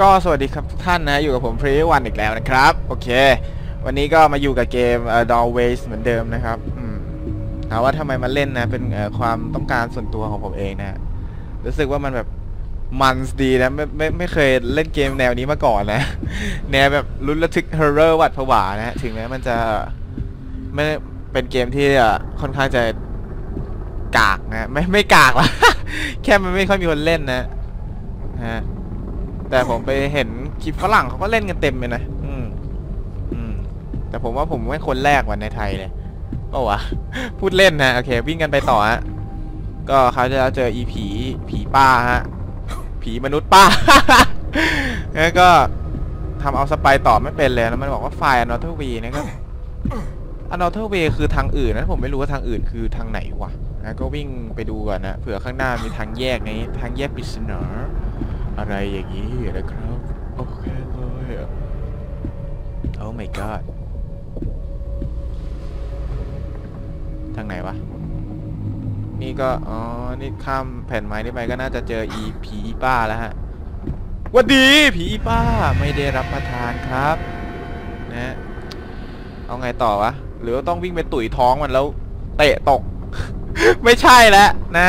ก็สวัสดีครับทุกท่านนะอยู่กับผมพรีวันอีกแล้วนะครับ โอเค วันนี้ก็มาอยู่กับเกมเอ่อ Doorways เหมือนเดิมนะครับถามว่าทำไมมาเล่นนะ เป็นเอ่อความต้องการส่วนตัวของผมเองนะ รู้สึกว่ามันแบบมันดีนะไม่ไม่ไม่เคยเล่นเกมแนวนี้มาก่อนนะ แนวแบบลุ้นระทึกฮอร์เรอร์วัดผวานะถึงแม้มันจะไม่เป็นเกมที่ค่อนข้างจะกากนะ ไม่ไม่กากละแค่มันไม่ค่อยมีคนเล่นนะฮะ แต่ผมไปเห็นคลิปฝรั่งเขาก็เล่นกันเต็มเลยนะอืมอืมแต่ผมว่าผมไม่คนแรกวันในไทยเลยก็วะ พูดเล่นนะโอเค วิ่งกันไปต่อฮะก็เขาวที่จะเจออีผี ผีป้าฮะ ผีมนุษย์ป้าแล้วก็ทำเอาสไปต่อไม่เป็นเลยแล้วมันบอกว่าไฟล์ another way นะก็ another way คือทางอื่นนะผมไม่รู้ว่าทางอื่นคือทางไหนวะนะก็วิ่งไปดูก่อนนะเผื่อข้างหน้ามีทางแยกในทางแยกปริศนา อะไรอย่างนี้นะครับ โอเคเลยอะ Oh my god ทางไหนวะ นี่ก็ อ๋อ นี่ข้ามแผ่นไม้นี้ไปก็น่าจะเจออีผีอีป้าแล้วฮะวัดดีผีป้าไม่ได้รับประทานครับนะเอาไงต่อวะ หรือว่าต้องวิ่งไปตุ๋ยท้องมันแล้วเตะตก ไม่ใช่แล้วนะ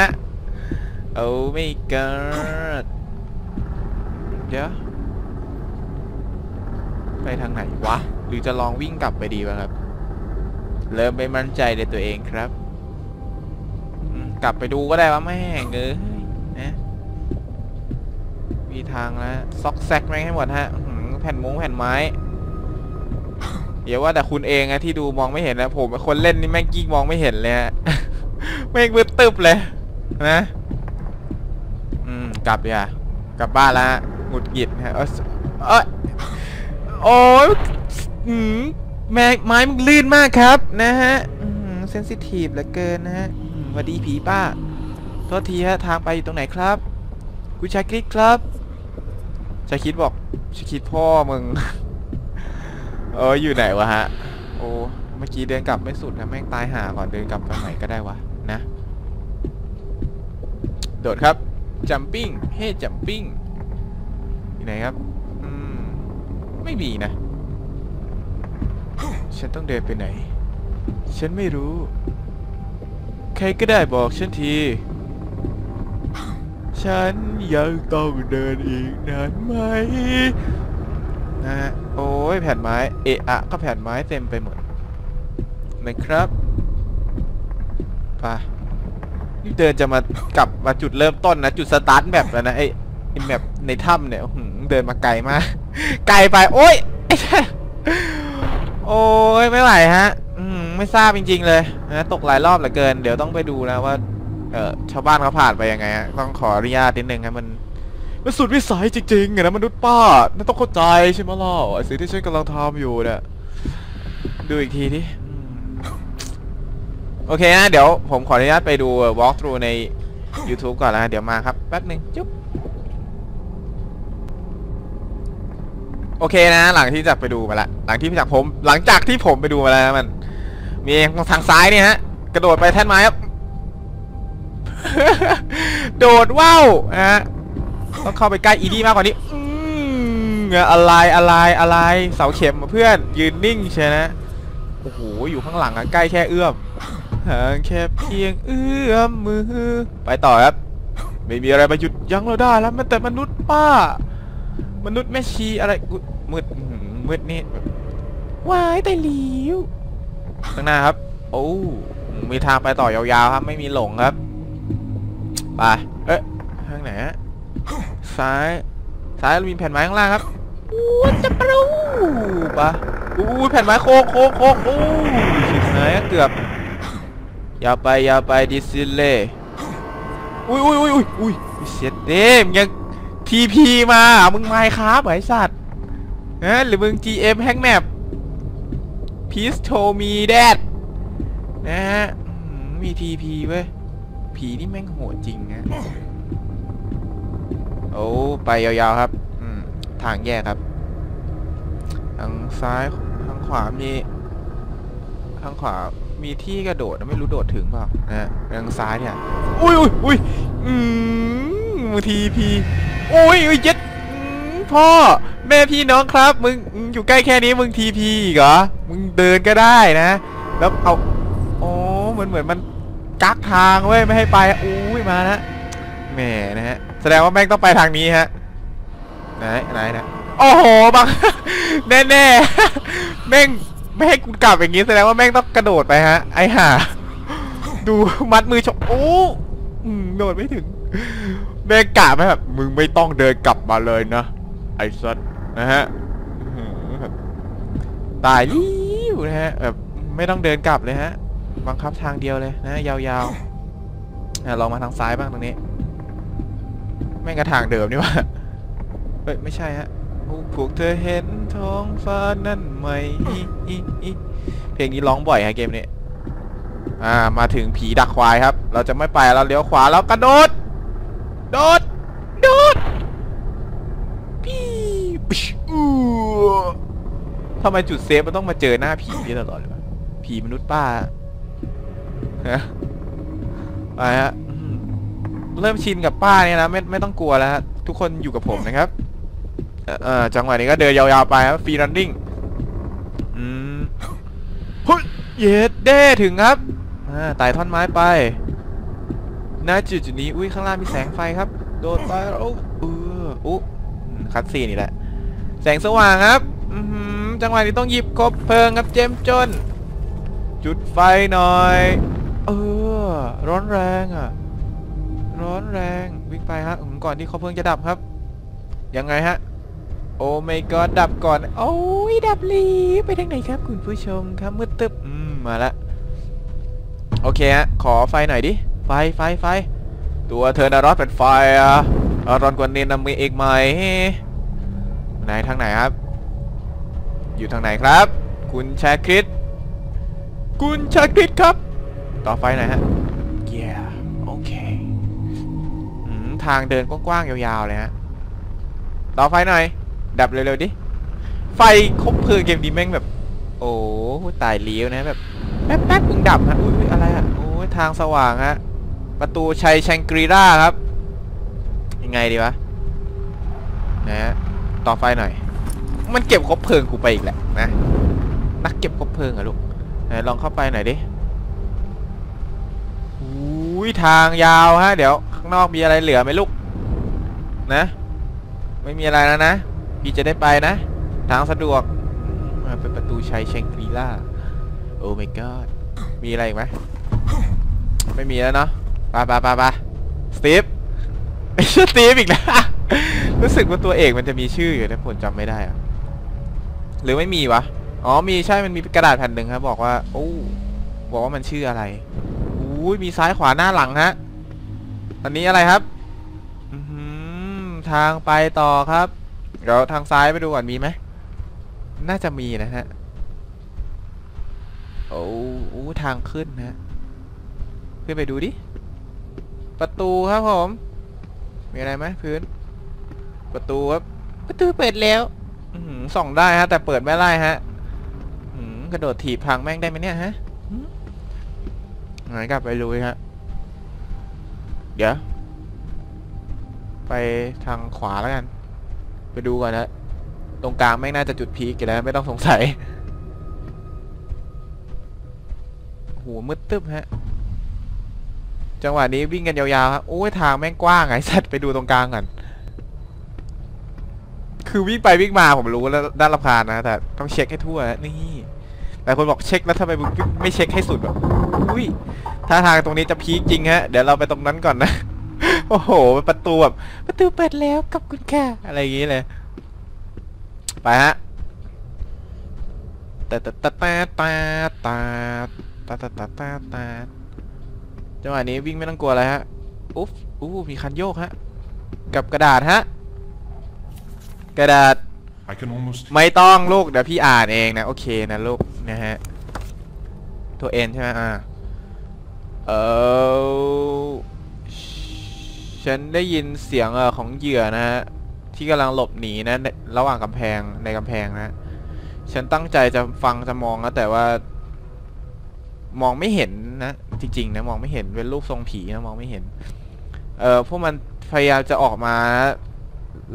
Oh my god เดี๋ ยวไปทางไหนวะ หรือจะลองวิ่งกลับไปดีวะครับ เริ่มไม่มั่นใจในตัวเองครับกลับไปดูก็ได้ว่าแม่งเอ้ยนะมีทางแล้วซอกแซกแม่งให้หมดฮะแผ่นมุ้งแผ่นไม้เดี๋ยวว่าแต่คุณเองอะที่ดูมองไม่เห็นนะผมคนเล่นนี่แม่งยิ่งมองไม่เห็นเลยฮะแม่งมืดตึบเลยนะ อืมกลับดีกว่ากลับบ้านแล้วฮะ หงุดหงิดฮะเอ้ยเอ้ยโอ้ยอืมแม่ไม้มันลื่นมากครับนะฮะเซนซิทีฟเหลือเกินนะฮะสวัสดีผีป้าโทษทีฮะทางไปอยู่ตรงไหนครับคุณชาคิดครับชาคิดบอกชาคิดพ่อมึง เอออยู่ไหนวะฮะ โอ้เมื่อกี้เดินกลับไม่สุดนะแม่งตายห่าก่อนเดินกลับไปใหม่ก็ได้วะนะ โดดครับจัมปิ้งเฮ้จัมปิ้ง ไหนครับ อืม ไม่มีนะ ฉันต้องเดินไปไหน ฉันไม่รู้ ใครก็ได้บอกฉันที ฉันยังต้องเดินอีกนานไหมนะฮะโอ้ยแผ่นไม้ เอะอะก็แผ่นไม้เต็มไปหมดนะครับไปนี่เดินจะมากลับมาจุดเริ่มต้นนะ จุดสตาร์ทแบบแล้วนะไอ้ไอ้แบบในถ้ำเนี่ย เดินมาไกลมากไกลไปโอ้ยโอ้ยไม่ไหวฮะอืมไม่ทราบจริง ๆ เลยนะตกหลายรอบเหลือเกิน เดี๋ยวต้องไปดูนะว่า เออชาวบ้านเขาผ่านไปยังไงฮะต้องขออนุญาตนิดนึงครับมันมันสุดวิสัยจริงๆอะนะมนุษย์ป้านั่นต้องเข้าใจใช่ไหมล่ะไอ้สิ่งที่ฉันกำลังทำอยู่เนี่ยดูอีกทีดิโอเคนะเดี๋ยวผมขออนุญาตไปดู walk through ใน YouTube ก่อนนะเดี๋ยวมาครับ แป๊บหนึ่งจุ๊บ โอเคนะ หลังที่จากไปดูมาละหลังที่จากผม หลังจากที่ผมไปดูมาแล้วมัน มีทางซ้ายนี่ฮะ กระโดดไปแท่นไม้ครับ โดดว้าวนะฮะต้องเข้าไปใกล้อีดี้มากกว่านี้อืมอะไรอะไรอะไรเสาเข็มมาเพื่อน ยืนนิ่งเชียวนะโอ้โหอยู่ข้างหลังอะใกล้แค่เอื้อมแค่เพียงเอื้อมมือ ไปต่อครับ ไม่มีอะไรมาหยุดยั้งเราได้แล้วแม้แต่มนุษย์ป้า มนุษย์แม่ชีอะไรอุ๊ยมืดอื้อหือมืดนี่วายแต่หลิวข้างหน้าครับ โอ้มีทางไปต่อยาวๆครับ ไม่มีหลงครับไปเอ๊ะทางไหนฮะซ้ายซ้ายมีแผ่นไม้ข้างล่างครับอู้จะปรูปะอู้แผ่นไม้โค้งโค้งโค้งอู้ชิบหายเกือบยาวไปยาวไปดิซิเล่อุ้ยอุ้ยอุ้ยอุ้ยอุ้ยเสียเด้มยัง ทีพีมา มึงไม่ครับไอสัตว์นะหรือมึง GM แฮงแมป Please told me that นะฮะมีทีพีเว้ย ผีนี่แม่งโหดจริงนะโอ้ ไปยาวๆครับ ทางแยกครับ ทางซ้ายทางขวามี ทางขวามีที่กระโดดไม่รู้โดดถึงเปล่านะฮะทางซ้ายเนี่ย อุ้ยอุ้ยอุ้ยอืมทีพี อุ้ยอุ้ยเจ็ดพ่อแม่พี่น้องครับ มึงอยู่ใกล้แค่นี้มึงทีพีอีกเหรอ มึงเดินก็ได้นะ แล้วเอาโอ้เหมือนเหมือนมันกักทางเว้ยไม่ให้ไปอุ้ยมานะแหมนะฮะแสดงว่าแม่งต้องไปทางนี้ฮะไหนไหนนะโอ้โหบังแน่แน่แม่งไม่ให้กูกลับอย่างงี้แสดงว่าแม่งต้องกระโดดไปฮะ ไอห่าดูมัดมือชกโอ้อืมโดดไม่ถึง แม่งกะไหมแบบมึงไม่ต้องเดินกลับมาเลยนะ ไอ้สัสนะฮะตายริ้วนะฮะแบบไม่ต้องเดินกลับเลยฮะ บังคับทางเดียวเลยนะ ยาวๆลองมาทางซ้ายบ้างตรงนี้แม่งกระทางเดิมนี่ว่าเฮ้ยไม่ใช่ฮะโอ้พวกเธอเห็นท้องฟ้านั่นไหม เพลงนี้ร้องบ่อยฮะเกมนี้อ่ามาถึงผีดักควายครับ เราจะไม่ไปเราเลี้ยวขวาแล้วกระโดด โดด โดดพี่ปิ๊ชอู้ทำไมจุดเซฟมันต้องมาเจอหน้าผีนี่ตลอดเลยวะผีมนุษย์ป้าฮะไปฮะอืมเริ่มชินกับป้าเนี่ยนะไม่ไม่ต้องกลัวแล้วฮะทุกคนอยู่กับผมนะครับ เอ่อเอ่อจังหวะนี้ก็เดินยาวๆไปครับฟรีรันนิ่งอืมเฮ้ยเย็ดเด้ถึงครับอ่าไต่ท่อนไม้ไป ณจุดจุดนี้อุ้ยข้างล่างมีแสงไฟครับ โดดไปแล้เอออุ๊อืมคัดซีนี่แหละ แสงสว่างครับจังหวะนี้ต้องหยิบคบเพลิงครับเจมส์จน จุดไฟหน่อย เออ ร้อนแรงอะ ร้อนแรงวิ่งไปฮะอืมก่อนที่คบเพลิงจะดับครับยังไงฮะโอ้ไม่ก็ดับก่อน โอ้ยดับลีไปทางไหนครับคุณผู้ชมครับมืดตึ๊บอืมมาละโอเคฮะขอไฟหน่อยดิ ไฟ ไฟ ไฟ ตัวเธอน่ะร้อนเป็นไฟอะเอาร้อนกว่านี้นะมีอีกไหมไหนทางไหนครับ อยู่ทางไหนครับ คุณชาคริตคุณชาคริตครับ ต่อไฟหน่อยฮะ yeah โอเคอืมทางเดินกว้างๆยาวๆเลยฮะต่อไฟหน่อย ดับเร็วๆดิ ไฟคบเพลิงเกมนี้แม่งแบบ โอ้ตายเลี้ยวนะแบบแป๊บแป๊บมึงดับฮะอุ้ยอะไรอะโอ้ยทางสว่างฮะ ประตูชัยแชงกรีล่าครับ ยังไงดีวะนะฮะต่อไฟหน่อย มันเก็บคบเพลิงกูไปอีกแหละนะนักเก็บคบเพลิงอะลูกไหนลองเข้าไปหน่อยดิอุ้ยทางยาวฮะ เดี๋ยวข้างนอกมีอะไรเหลือไหมลูก นะ ไม่มีอะไรแล้วนะ พี่จะได้ไปนะ ทางสะดวกอ่าเป็นประตูชัยแชงกรีล่าโอ้ my god มีอะไรอีกไหมไม่มีแล้วเนาะ ไปไปไปไปสตีฟไอ้ชื่อสตีฟอีกนะ รู้สึกว่าตัวเอกมันจะมีชื่ออยู่แต่ผมจำไม่ได้อะหรือไม่มีวะ อ๋อมีใช่มันมีกระดาษแผ่นหนึ่งครับบอกว่า โอ้บอกว่ามันชื่ออะไรอุ้ยมีซ้ายขวาหน้าหลังฮะ อันนี้อะไรครับอือหือทางไปต่อครับ เดี๋ยวทางซ้ายไปดูก่อนมีไหม น่าจะมีนะฮะ โอ้โอ้ทางขึ้นนะ ขึ้นไปดูดิ ประตูครับผม มีอะไรไหมพื้น ประตูครับ ประตูเปิดแล้วอื้อหือส่องได้ฮะ แต่เปิดไม่ได้ฮะอื้อหือกระโดดถีบพังแม่งได้ไหมเนี่ยฮะหืมไหนกลับไปลุยฮะ เดี๋ยว ไปทางขวาแล้วกัน ไปดูก่อนนะตรงกลางแม่งน่าจะจุดพีคอยู่แล้ว ไม่ต้องสงสัย โหมืดตึ๊บฮะ จังหวะนี้วิ่งกันยาวๆครับโอ้ยทางแม่งกว้างไงสัตว์ไปดูตรงกลางก่อนคือวิ่งไปวิ่งมาผมรู้แล้วด้านรำคาญนะแต่ต้องเช็คให้ทั่วนี่แต่คนบอกเช็คแล้วทำไมไม่เช็คให้สุดแบบอุ้ยถ้าทางตรงนี้จะพีคจริงฮะ เดี๋ยวเราไปตรงนั้นก่อนนะ โอ้โหประตูแบบประตูเปิดแล้วกับคุณค่ะอะไรอย่างงี้เลย ไปฮะต่แต่แต่แต่แต่แต่แต่แต่แต่แต่ จังหวะนี้วิ่งไม่ต้องกลัวอะไรฮะอุ๊บอู้มีคันโยกฮะ กับกระดาษฮะ กระดาษ I can almost ไม่ต้องลูกเดี๋ยวพี่อ่านเองนะ โอเคนะลูกนะฮะ ตัวเอ็นใช่ไหมอ่า เออฉันได้ยินเสียงเออของเหยื่อนะฮะ ที่กำลังหลบหนีนะในระหว่างกำแพงในกำแพงนะ ฉันตั้งใจจะฟังจะมองนะแต่ว่า มองไม่เห็นนะจริงๆนะมองไม่เห็นเป็นรูปทรงผีนะมองไม่เห็น เออพวกมันพยายามจะออกมา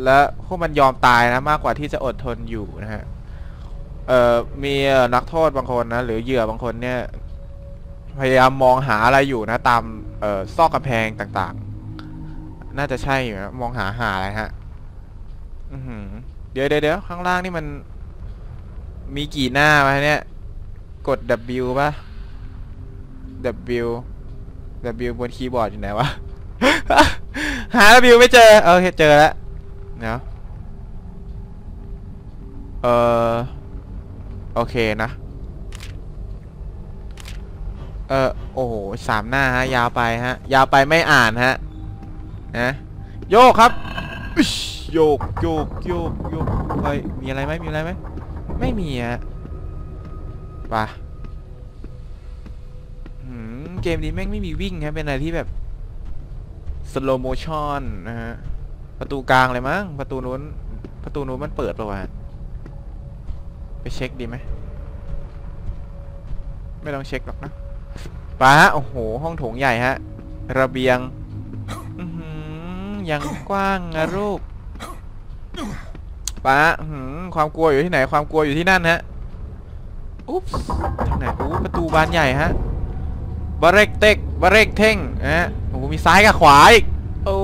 และพวกมันยอมตายนะมากกว่าที่จะอดทนอยู่นะฮะเอ่อมีนักโทษบางคนนะหรือเหยื่อบางคนเนี่ย พยายามมองหาอะไรอยู่นะ ตามเอ่อซอกกำแพงต่างๆ น่าจะใช่อยู่นะมองหาหาอะไรฮะอือหือเดี๋ยวเดี๋ยวเดี๋ยวข้างล่างนี่มัน มีกี่หน้าวะเนี่ย กด W ป่ะ W W บนคีย์บอร์ดอยู่ไหนวะ หา W ไม่เจอ เออเจอแล้วเนาะเออโอเคนะ เออโอ้โหสามหน้าฮะ ยาวไปฮะ ยาวไปไม่อ่านฮะนะโยกครับโยกโยกโยกโยกเฮ้ยมีอะไรไหมมีอะไรไหมไม่มีฮะไปะ เกมนี้แม่งไม่มีวิ่งครับเป็นอะไรที่แบบสโลโมชันนะฮะประตูกลางเลยมั้งประตูนู้น ประตูนู้นมันเปิดป่าวะไปเช็คดีไหมไม่ต้องเช็คหรอกนะป้าโอ้โห ห้องโถงใหญ่ฮะ ระเบียงยังกว้างนะลูกป้าความกลัวอยู่ที่ไหน ความกลัวอยู่ที่นั่นฮะอุ๊บทางไหนอู้ประตูบานใหญ่ฮะ บาเรกเต็กบาเรกเท่งนะฮะโอ้โหมีซ้ายกับขวาอีกโอ้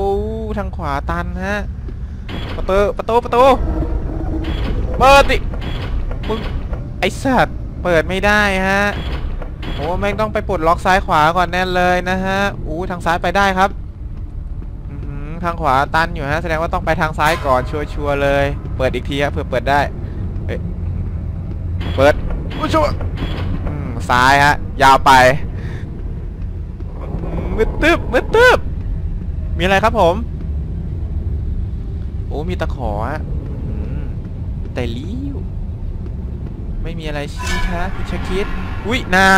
ทางขวาตันฮะประตูประตูประตูเปิดดิมึงไอสัตว์เปิดไม่ได้ฮะโอ้แม่งต้องไปปลดล็อกซ้ายขวาก่อนแน่เลยนะฮะอู้ทางซ้ายไปได้ครับอื้อหือทางขวาตันอยู่ฮะแสดงว่าต้องไปทางซ้ายก่อนชัวร์ๆเลย เปิดอีกทีฮะเผื่อเปิดได้เอ้ยเปิดอู้ชัวร์อืมซ้ายฮะยาวไปอื มืดตึบมืดตึบมีอะไรครับผม โอ้มีตะขอฮะอืมแต่ลิ้วไม่มีอะไรใช่ไหมคะคุณชคิดอุ้ยน้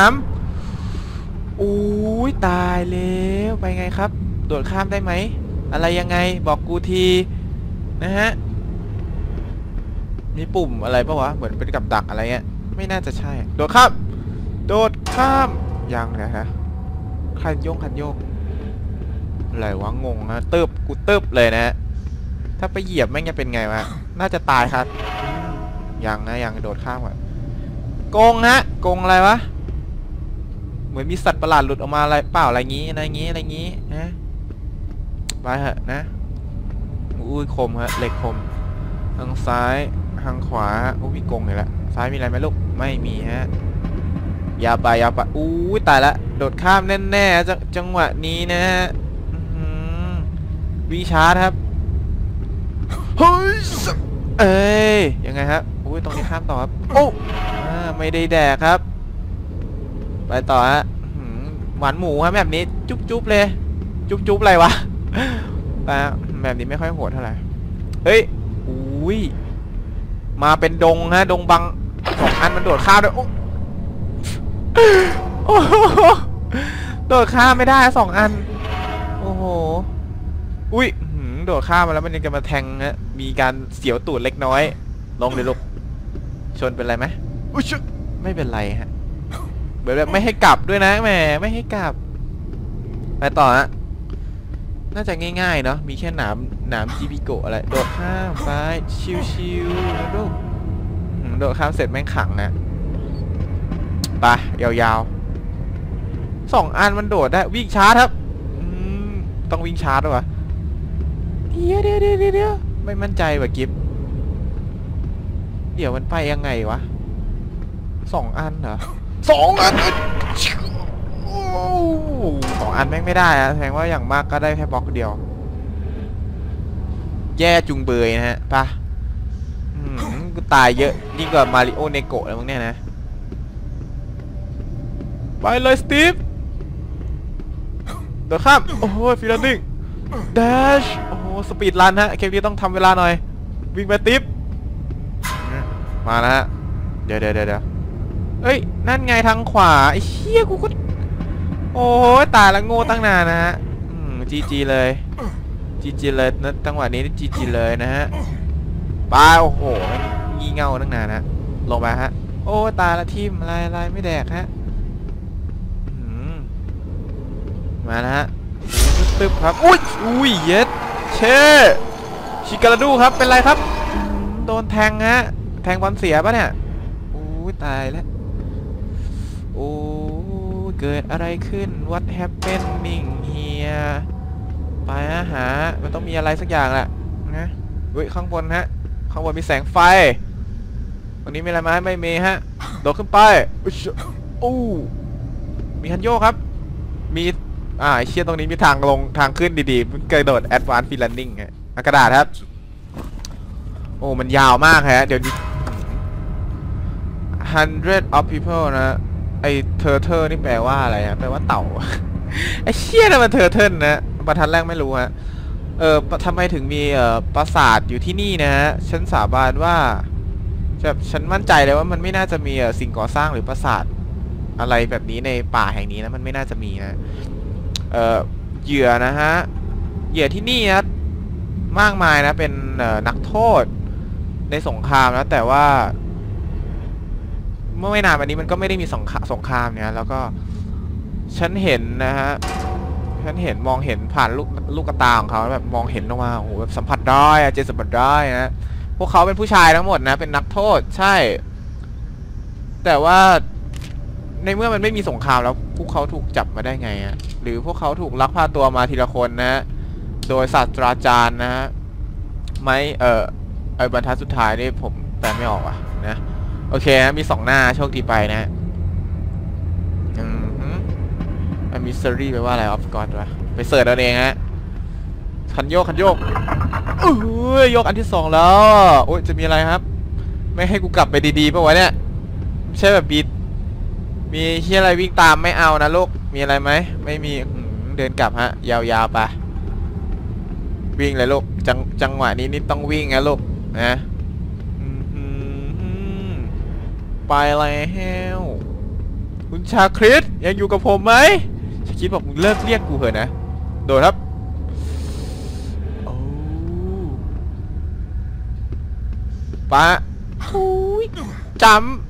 ำอุ้ยตายแล้วไปไงครับ โดดข้ามได้ไหม อะไรยังไงบอกกูทีนะฮะมีปุ่มอะไรปะวะ เหมือนเป็นกับดักอะไรเงี้ย ไม่น่าจะใช่ โดดข้าม โดดข้าม ยังนะฮะ คันโยงคันโยกอะไรวะงงฮะตึบกูตึบเลยนะฮะถ้าไปเหยียบแม่งจะเป็นไงวะน่าจะตายครับยังนะยังโดดข้ามก่อนกงฮะกงอะไรวะเหมือนมีสัตว์ประหลาดหลุดออกมาอะไรเปล่าอะไรงี้อะไรงี้อะไรงี้นะไปเถอะนะอุ้ยคมฮะเหล็กคมทางซ้ายทางขวาโอ้มีกงเลยละซ้ายมีอะไรไหมลูกไม่มีฮะ ยาวไปยาวไปอู้ตายละโดดข้ามแน่ๆจจังหวะนี้นะฮะอื้อหือวีชาร์จครับเฮ้ยเอ้ยยังไงครับอุ้ยตรงนี้ข้ามต่อครับโอ้ไม่ได้แดกครับ ไปต่อฮะหวานหมูครับแบบนี้จุ๊บจุ๊บเลย จุ๊บจุ๊บอะไรวะไปฮะแบบนี้ไม่ค่อยโหดเท่าไหร่เฮ้ยอุ้ยมาเป็นดงฮะดงบังสองอันมันโดดข้ามด้วย โอ้โอ้โหโดดข้ามไม่ได้สองอัน โอ้โห อุ้ยอื้อหือโดดข้ามมาแล้วมันยังจะมาแทงฮะ มีการเสียวตูดเล็กน้อย ลงเลยลูก ชนเป็นไรไหมอุ้ยชไม่เป็นไรฮะเหมือนแบบไม่ให้กลับด้วยนะแหมไม่ให้กลับ ไปต่อฮะ น่าจะง่ายๆเนาะ มีแค่หนามหนามจีบิโกะอะไร โดดข้ามไปชิวๆนะลูกอืมโดดข้ามเสร็จแม่งขังนะ ไปยาวๆสองอันมันโดดได้วิ่งชาร์จครับต้องวิ่งชาร์จด้วยวะเดี๋ยวเดี๋ยวเดี๋ยวเดียวไม่มั่นใจว่ะกิฟเดี๋ยวมันไปยังไงวะสองอันเหรอสองอันสองอันแม่งไม่ได้อะแสดงว่าอย่างมากก็ได้แค่บล็อกเดียว แย่จุงเบยนะฮะปะกูตายเยอะยิ่งกว่ามาริโอเนโกะแล้วมึงเนี่ยนะ ไปเลยสตีฟเดี๋ยวข้าม โอ้โหฟิลลิ่งเดชโอ้โหสปีดรันฮะเกมนี้ต้องทำเวลาหน่อย วิ่งไปติ๊บมาแล้วฮะ เดี๋ยวเดี๋ยวเดี๋ยวเอ้ย นั่นไงทางขวาไอ้เชี่ยกูก็โอ้ยตายล้วโง่ตั้งนานนะฮะอืมจีจีเลยจีจีเลยนะจังหวะนี้จีจีเลยนะฮะไปโอ้โหงี่เง่าตั้งนานนะลงไปฮะ โอ้ตายละทีมอะไรอะไรไม่แดกฮะ อืม มาแล้วฮะตึ๊บครับ อุ้ยอุ้ยเย็ดเช่ชิการาดูครับ เป็นไรครับ โดนแทงฮะ แทงบอลเสียปะเนี่ยโอ้ยตายแล้ว โอ้เกิดอะไรขึ้น What happening here ไปฮะหา มันต้องมีอะไรสักอย่างแหละนะเฮ้ยข้างบนฮะ ข้างบนมีแสงไฟตรงนี้มีอะไรไหมไม่มีฮะ โดดขึ้นไปอุ๊ยมีฮันโยครับ มี อ่าไอเชี่ยตรงนี้มีทางลงทางขึ้นดีๆกระโดด advanced free running ฮะกระดาษครับ โอ้ มันยาวมากฮะ เดี๋ยวนี้ hundred of people นะ ไอเทอร์เทอร์นี่แปลว่าอะไรฮะ แปลว่าเต่า ไอเชี่ยนะมันเทอร์เทิลนะบรรทัดแรกไม่รู้ฮะ เออทำไมถึงมีเอ่อปราสาทอยู่ที่นี่นะฮะ ฉันสาบานว่าแบบฉันมั่นใจเลยว่ามันไม่น่าจะมีสิ่งก่อสร้างหรือปราสาทอะไรแบบนี้ในป่าแห่งนี้นะ มันไม่น่าจะมีนะ เอ่อเหยื่อนะฮะเหยื่อที่นี่นะมากมายนะเป็นเอ่อนักโทษในสงครามนะแต่ว่า เมื่อไม่นานมานี้มันก็ไม่ได้มีสงคราสงครามเนี่ยแล้วก็ฉันเห็นนะฮะฉันเห็นมองเห็นผ่านลูกลูกระตาของเขาแบบมองเห็นออกมาโอ้โหแบบสัมผัสได้อะเจสัมผัสได้นะพวกเขาเป็นผู้ชายทั้งหมดนะ เป็นนักโทษใช่ แต่ว่า ในเมื่อมันไม่มีสงครามแล้วพวกเขาถูกจับมาได้ไงอะหรือพวกเขาถูกลักพาตัวมาทีละคนนะฮะโดยศาสตราจารย์นะฮะไม่เออไอบรรทัดสุดท้ายนี่ผมแปลไม่ออกอะนะโอเคฮะมีสองหน้าโชคดีไปนะอืมอันมิสซิรี่แปลว่าอะไรออฟกอดวะไปเสิร์ชเอาเองฮะคันโยกคันโยกเอ้ยยกอันที่สองแล้วโอ้ยจะมีอะไรครับ ไม่ให้กูกลับไปดีๆป่ะวะเนี่ยใช่แบบบี มีเฮียอะไรวิ่งตามไม่เอานะลูก มีอะไรไหม ไม่มีอื้อหือเดินกลับฮะ ยาวๆไป วิ่งเลยลูก จังจังหวะนี้นี่ต้องวิ่งนะลูก นะอื้อหือไปแล้วคุณชาคริสยังอยู่กับผมไหมชาคริสบอกมึงเลิกเรียกกูเถอะนะ โดดครับโอ้ปะอุ้ยจำ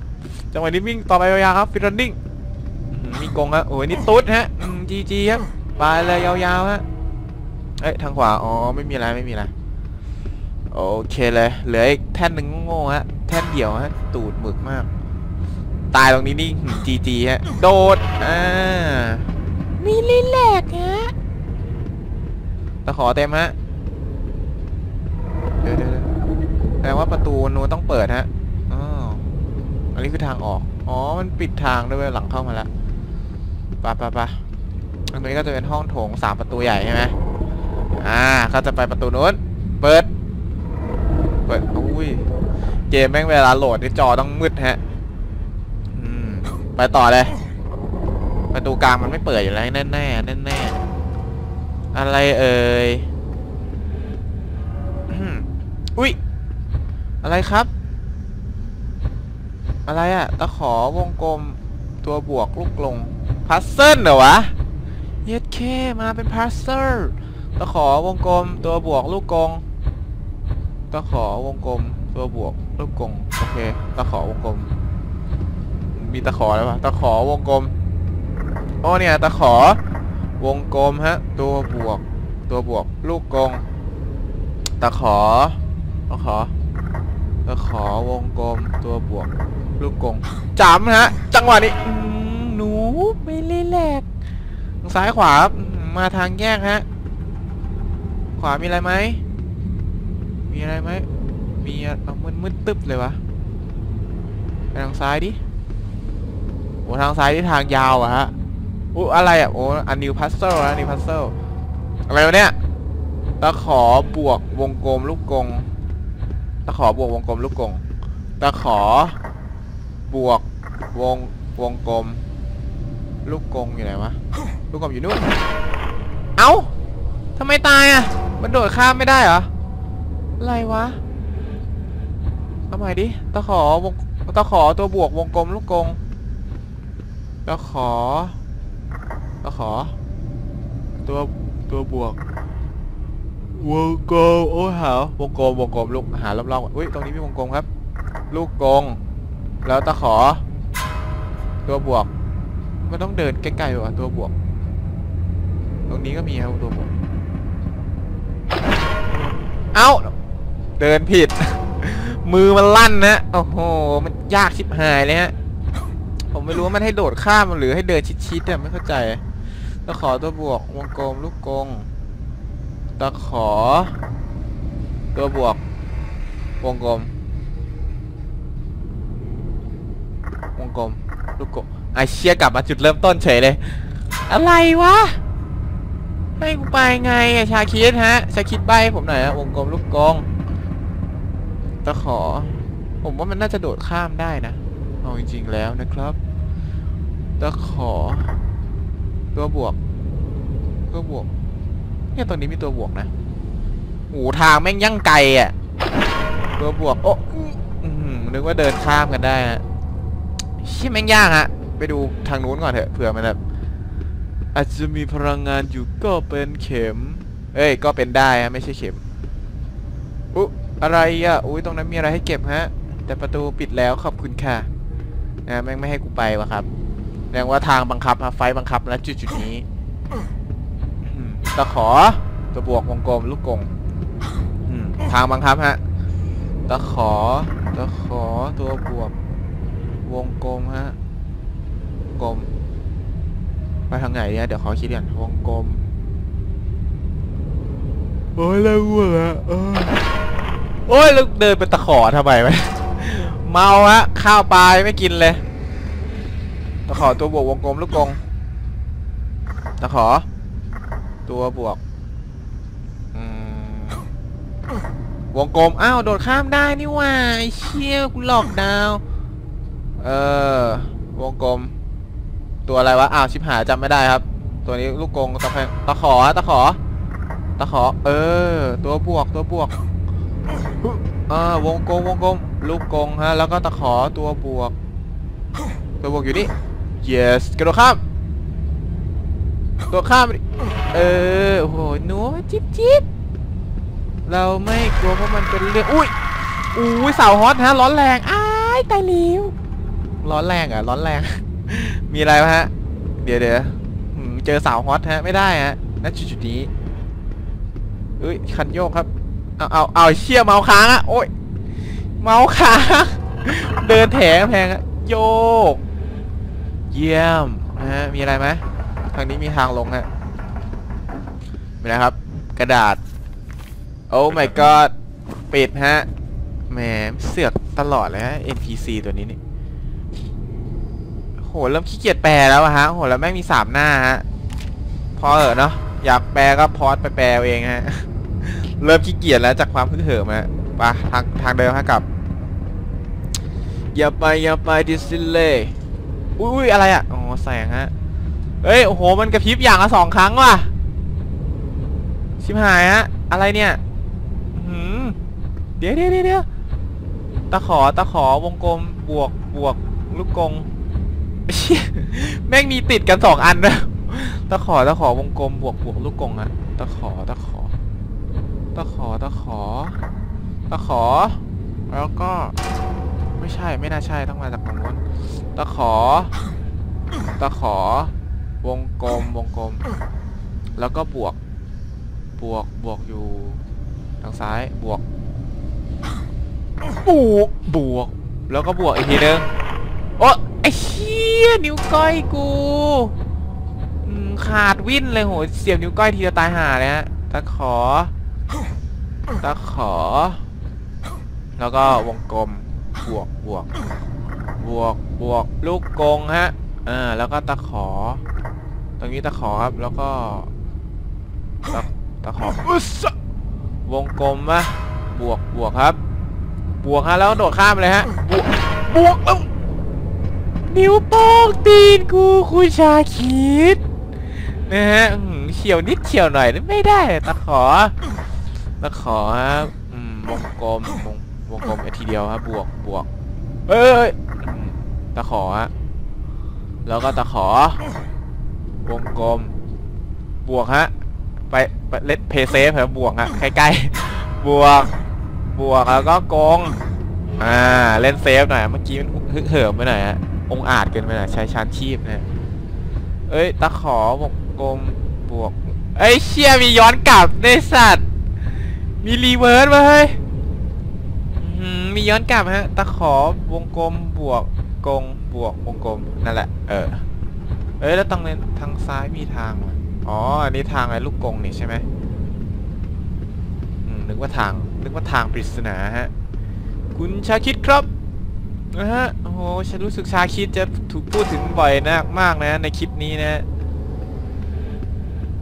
จังหวะนี้วิ่งต่อไปยาวๆครับฟิรันดิ้งมีกงฮะโอ้ยนี่ตุ๊ดฮะจีจีครับไปเลยยาวๆฮะเอ้ยทางขวาอ๋อไม่มีอะไรไม่มีอะไรโอเคเลยเหลืออีกแท่นหนึ่งโง่ๆฮะแท่นเดียวฮะตูดหมึกมาก ตายตรงนี้นี่จีจีฮะโดดอ่ามีลิแลกฮะตะขอเต็มฮะเดี๋ยวเดี๋ยวเดี๋ยวแปลว่าประตูนู้นต้องเปิดฮะอ๋อ อันนี้คือทางออก อ๋อ มันปิดทางด้วยหลังเข้ามาแล้วไปะปะปะอันนี้ก็จะเป็นห้องโถงสามประตูใหญ่ใช่ไหมอ่า ก็จะไปประตูนู้น เปิด เปิด อุ้ย เกมแม่งเวลาโหลดนี่จอต้องมืดฮะ อืม ไปต่อเลย ประตูกลางมันไม่เปิดอยู่แล้วแน่แน่แน่แน่อะไรเอ่ย อุ้ย อะไรครับ อะไรอะตะขอวงกลมตัวบวกลูกกลงพัซเซิลเหรอวะเย็ดเคมาเป็นพัซเซิลตะขอวงกลมตัวบวกลูกกงตะขอวงกลมตัวบวกลูกกงโอเคตะขอวงกลม มีตะขอแล้วปะตะขอวงกลมโอ้เนี่ยตะขอวงกลมฮะ ตัวบวก ตัวบวก ลูกกง ตะขอตะขอตะขอวงกลม ตัวบวก ลูกกงจำฮะ จังหวะนี้หนูไม่เล่นแหลกทางซ้ายขวามาทางแยกฮะ ขวามีอะไรไหม มีอะไรไหม มีอะเอามืดมืดตึ๊บเลยวะไปทางซ้ายดิโอ้ทางซ้ายที่ทางยาวอะฮะอู้อะไรอะโอ้อันนิวพัซเซิลนะนิวพัซเซิลอะไรวะเนี่ยตะขอบวกวงกลมลูกกงตะขอบวกวงกลมลูกกงตะขอ บวกวงวงกลม ลูกกงอยู่ไหนวะลูกกลมอยู่นู่นเอ้าทำไมตายอะ มันโดดข้ามไม่ได้เหรออะไรวะเอาใหม่ดิตะขอวงตะขอตัวบวกวงกลมลูกกงตะขอตะขอ ตัวตัวบวกวงกลมโอ้หาวงกลมวงกลมลูกหารอบๆอุ้ยตรงนี้มีวงกลมครับ ลูกกง แล้วตะขอ ตัวบวก มันต้องเดินใกล้ๆว่ะตัวบวก ตรงนี้ก็มีครับตัวบวก เอ้า เดินผิด มือมันลั่นนะโอ้โห มันยากชิบหายเลยฮะ ผมไม่รู้ว่ามันให้โดดข้ามหรือให้เดินชิดๆอะไม่เข้าใจ ตะขอตัวบวก วงกลมลูกกง ตะขอ ตัวบวก วงกลม กลมลูกกลมไอเชี่ยกลับมาจุดเริ่มต้นเฉยเลย อะไรวะให้กูไปไงอะชาคิดฮะชาคิดใบผมหน่อยฮะวงกลมลูกกงตะขอ ผมว่ามันน่าจะโดดข้ามได้นะเอาจริงๆแล้วนะครับตะขอ ตัวบวกตัวบวกเนี่ยตรงนี้มีตัวบวกนะหูทางแม่งยั่งไกลอะ ตัวบวกโอ้นึกว่าเดินข้ามกันได้ฮะ ชี่ยแม่งยากฮะ ไปดูทางนู้นก่อนเถอะเผื่อมันแบบอาจจะมีพลังงานอยู่ก็เป็นเข็ม เอ้ย ก็เป็นได้ฮะไม่ใช่เข็ม อุ๊อะไรอะ อุ้ยตรงนั้นมีอะไรให้เก็บฮะ แต่ประตูปิดแล้วขอบคุณค่ะนะแม่งไม่ให้กูไปวะครับแสดงว่าทางบังคับฮะไฟบังคับแล้วจุดจุดนี้ตะขอตัวบวกวงกลมลูกกงอืมทางบังคับฮะตะขอตะขอตัวบวก วงกลมฮะกลมไปทางไหนเนี่ยเดี๋ยวขอคิดก่อนวงกลมโอ้ยแล้วง่วงอะโอ้ยแล้วเดินเป็นตะขอทำไมวะเมาฮะข้าวปลายไม่กินเลย ตะขอตัวบวกวงกลมลูกกงตะขอ ตัวบวกวงกลม อ้าว โดดข้ามได้นี่ว่าไอเชี่ยกูหลอกดาว เออ วงกลม ตัวอะไรวะ อ้าว ชิบหายจำไม่ได้ครับ ตัวนี้ลูกกงตะแพงตะขอตะขอ ตะขอ เออ ตัวบวก ตัวบวกอ่าวงกลม วงกลม ลูกกงฮะ แล้วก็ตะขอ ตัวบวก ตัวบวกอยู่นี่ yes กระโดดข้าม ตัวข้าม เออโอ้โหหนูจิ๊บจิ๊บเราไม่กลัวเพราะมันเป็นเรื่อง อุ้ยอุ้ยเสาฮอตฮะ ร้อนแรง อ้ายตายแล้ว ร้อนแรงอะ ร้อนแรง มีอะไรวะฮะ เดี๋ยวเดี๋ยวเจอสาวฮอตฮะ ไม่ได้ฮะณจุดจุดนี้เอ้ย คันโยกครับ เอาเอาเอาเชี่ยเมาค้างอะโอ้ย เมาค้าง เดินแถงแพงอะโยก เยี่ยมนะฮะ มีอะไรไหมทางนี้มีทางลงฮะมีอะครับ กระดาษ โอ้ my god ปิดฮะ แหม เสือกตลอดเลยฮะ NPC ตัวนี้นี่ โหเริ่มขี้เกียจแปลแล้วฮะโหแล้วแม่งมีสามหน้าฮะพอเหอเนาะอยากแปลก็พอดไปแปลเองฮะเริ่มขี้เกียจแล้วจากความพึ่งเหิมฮะไปทางทางเดิมฮะกับอย่าไปอย่าไปดิสเลย์อุ้ยอุ้ยอะไรอะอ๋อแสงฮะเฮ้ยโอ้โหมันกระพริบอย่างละสองครั้งว่ะชิบหายฮะอะไรเนี่ยหืมเดี๋ยวเดี๋ยวเดี๋ยวตะขอตะขอวงกลมบวกบวกลูกกง แม่งมีติดกันสองอันนะตะขอตะขอวงกลมบวกบวกลูกกงอะตะขอตะขอตะขอตะขอตะขอ แล้วก็ไม่ใช่ไม่น่าใช่ต้องมาจากตรงนู้นตะขอตะขอ วงกลมวงกลม แล้วก็บวก บวกบวกอยู่ทางซ้ายบวกบวกบวก แล้วก็บวกอีกทีนึงโอ้ไอ้เชี่ย ยนิ้วก้อยกูขาดวิ่นเลยโหเสียบนิ้วก้อยทีจะตายห่าเลยฮะตะขอตะขอ แล้วก็วงกลมบวกบวกบวกบวกลูกกงฮะอ่าแล้วก็ตะขอ ตรงนี้ตะขอครับแล้วก็ตะตะขออุสวงกลมปะบวกบวกครับ บวกฮะแล้วโดดข้ามเลยฮะบวกบวกแล้ว นิ้วโป้งตีนกูคุณชาคิดนะฮะเฉียวนิดเฉียวหน่อยไม่ได้ตะขอตะขอครับวงกลมวงวงกลมไอ้ทีเดียวครับบวกบวกเอ้ยเอ้ยอืมตะขอฮะแล้วก็ตะขอ วงกลม บวกฮะไปไปเล่นเพย์เซฟครับบวกฮะใกล้ๆบวกบวกแล้วก็โกงอ่าเล่นเซฟหน่อยเมื่อกี้มันเหิมไปหน่อยฮะ องอาจเกินไปหน่อยใช้ชานชีพนะฮะเอ้ยตะขอวงกลมบวก เอ้ยเชี่ยมีย้อนกลับในสัตว์ มีรีเวิร์สมาเฮ้ยอื้อหือมีย้อนกลับฮะ ตะขอวงกลมบวกกงบวกวงกลมนั่นแหละ เออ เอ้ยแล้วตรงนี้ทางซ้ายมีทางวะอ๋อ อันนี้ทางไอ้ลูกกงนี่ใช่ไหมนึกว่าทาง นึกว่าทางปริศนาฮะ คุณชาคิดครับ นะฮะโอ้โหฉันรู้สึกชาคิดจะถูกพูดถึงบ่อยนะมากนะในคลิปนี้นะ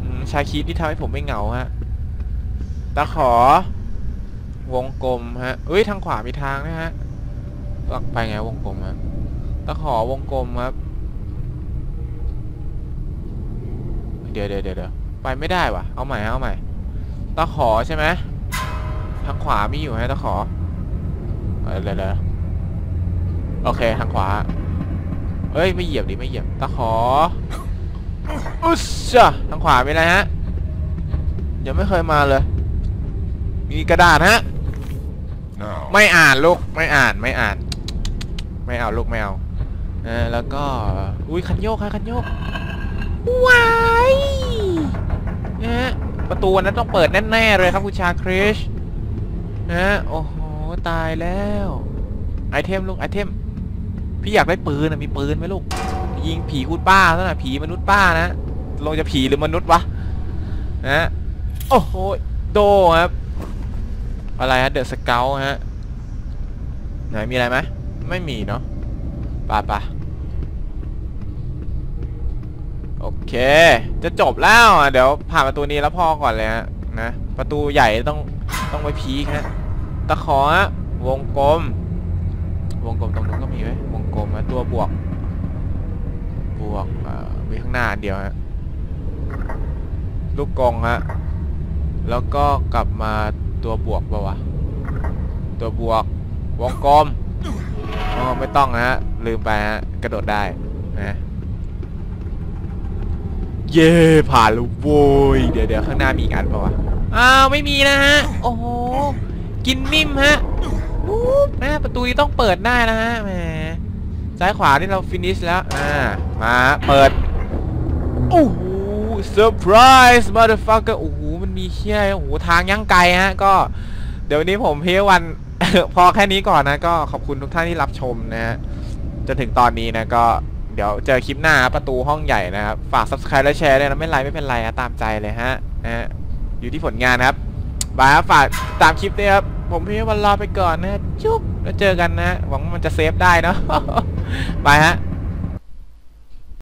อืมชาคิดที่ทำให้ผมไม่เหงาฮะตะขอ วงกลมฮะเอ้ยทางขวามีทางนะฮะต้องไปไงวงกลมฮะตะขอวงกลมครับ เดี๋ยวเดี๋ยวเดี๋ยวไปไม่ได้วะเอาใหม่เอาใหม่ตะขอใช่ไหมทางขวามีอยู่ฮะตะขอออเดี๋ยวเดี๋ยว โอเคทางขวา เอ้ยไม่เหยียบดิไม่เหยียบตะขออุ๊ชจ้ะทางขวามีอะไรฮะยังไม่เคยมาเลย มีกระดาษฮะ Now, ไม่อ่านลูกไม่อ่านไม่อ่าน ไม่เอาลูกไม่เอาเออแล้วก็อุ้ยคันโยกค่ะคันโยกว้ายนะฮะประตูอันนั้นต้องเปิดแน่ๆเลยครับคุณชาคริชนะฮะโอ้โหตายแล้วไอเทมลูกไอเทม พี่อยากได้ปืนนะมีปืนไหมลูก ยิงผีคุณป้าซะหน่อยผีมนุษย์ป้านะลงจะผีหรือมนุษย์วะนะโอ้โหโดครับอะไรฮะเดอะสเกลฮะไหนมีอะไรไหมไม่มีเนาะปะปะโอเค จะจบแล้วอะเดี๋ยวผ่านประตูนี้แล้วพอก่อนเลยฮะนะประตูใหญ่ต้องต้องไปพีคฮะตะขอฮะวงกลม วงกลมตรงนู้นก็มีไหมวงกลมฮะตัวบวก บวกเอ่อมีข้างหน้าอันเดียวฮะลูกกงฮะแล้วก็กลับมาตัวบวกเปล่าวะตัวบวกวงกลมอ๋อไม่ต้องนะฮะลืมไปฮะกระโดดได้นะเย่ผ่านแล้วโว้ยเดี๋ยวเดี๋ยวข้างหน้ามีอีกอันเปล่าวะอ้าวไม่มีนะฮะโอ้โหกินนิ่มฮะ ปุ๊บนะประตูนี้ต้องเปิดได้นะฮะแหมซ้ายขวาที่เราฟินิชแล้ว อ่า มาเปิด โอ้โหเซอร์ไพรส์มาเดอร์ฟักเกอร์โอ้โห มันมีเชี่ยโอ้โห ทางยังไกลฮะ ก็ เดี๋ยววันนี้ผมเพียวัน พอแค่นี้ก่อนนะ ก็ขอบคุณทุกท่านที่รับชมนะฮะ จนถึงตอนนี้นะ ก็เดี๋ยวเจอคลิปหน้าประตูห้องใหญ่นะครับ ฝาก subscribe และแชร์ด้วยนะ ไม่ไลค์ไม่เป็นไรนะตามใจเลยฮะนะฮะอยู่ที่ผลงานครับบายครับฝากตามคลิปด้วยครับ ผมพี่วันลาไปก่อนนะจุ๊บแล้วเจอกันนะ หวังว่ามันจะเซฟได้เนาะ ไปฮะ